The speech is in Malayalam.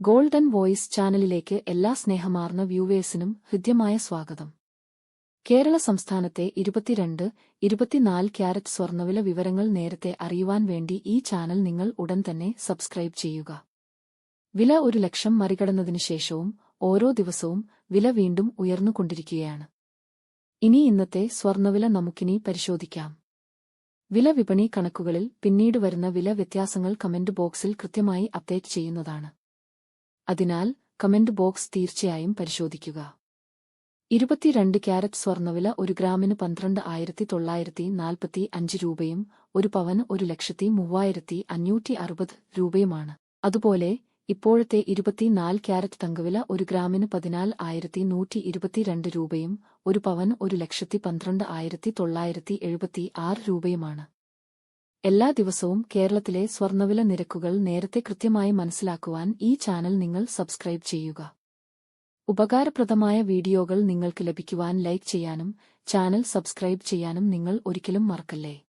ഗോൾഡൻ വോയിസ് ചാനലിലേക്ക് എല്ലാ സ്നേഹമാർന്ന വ്യൂവേഴ്സിനും ഹൃദ്യമായ സ്വാഗതം. കേരള സംസ്ഥാനത്തെ ഇരുപത്തിരണ്ട് ഇരുപത്തിനാല് ക്യാരറ്റ് സ്വർണവില വിവരങ്ങൾ നേരത്തെ അറിയുവാൻ വേണ്ടി ഈ ചാനൽ നിങ്ങൾ ഉടൻ തന്നെ സബ്സ്ക്രൈബ് ചെയ്യുക. വില ഒരു ലക്ഷം മറികടന്നതിനു ശേഷവും ഓരോ ദിവസവും വില വീണ്ടും ഉയർന്നുകൊണ്ടിരിക്കുകയാണ് ഇനി ഇന്നത്തെ സ്വർണവില നമുക്കിനി പരിശോധിക്കാം. വില വിപണി കണക്കുകളിൽ പിന്നീട് വരുന്ന വില വ്യത്യാസങ്ങൾ കമന്റ് ബോക്സിൽ കൃത്യമായി അപ്ഡേറ്റ് ചെയ്യുന്നതാണ്. അതിനാൽ കമന്റ് ബോക്സ് തീർച്ചയായും പരിശോധിക്കുക. ഇരുപത്തിരണ്ട് ക്യാരറ്റ് സ്വർണവില ഒരു ഗ്രാമിന് പന്ത്രണ്ട് ആയിരത്തി തൊള്ളായിരത്തി നാൽപ്പത്തി അഞ്ച് രൂപയും ഒരു പവന് ഒരു ലക്ഷത്തി മൂവായിരത്തി അഞ്ഞൂറ്റി അറുപത് രൂപയുമാണ്. അതുപോലെ ഇപ്പോഴത്തെ ഇരുപത്തിനാല് ക്യാരറ്റ് തങ്കവില ഒരു ഗ്രാമിന് പതിനാല് ആയിരത്തി നൂറ്റി ഇരുപത്തിരണ്ട് രൂപയും ഒരു പവൻ ഒരു ലക്ഷത്തി പന്ത്രണ്ട് ആയിരത്തി തൊള്ളായിരത്തി എഴുപത്തി ആറ് രൂപയുമാണ്. എല്ലാ ദിവസവും കേരളത്തിലെ സ്വർണവില നിരക്കുകൾ നേരത്തെ കൃത്യമായി മനസ്സിലാക്കുവാൻ ഈ ചാനൽ നിങ്ങൾ സബ്സ്ക്രൈബ് ചെയ്യുക. ഉപകാരപ്രദമായ വീഡിയോകൾ നിങ്ങൾക്ക് ലഭിക്കുവാൻ ലൈക്ക് ചെയ്യാനും ചാനൽ സബ്സ്ക്രൈബ് ചെയ്യാനും നിങ്ങൾ ഒരിക്കലും മറക്കല്ലേ?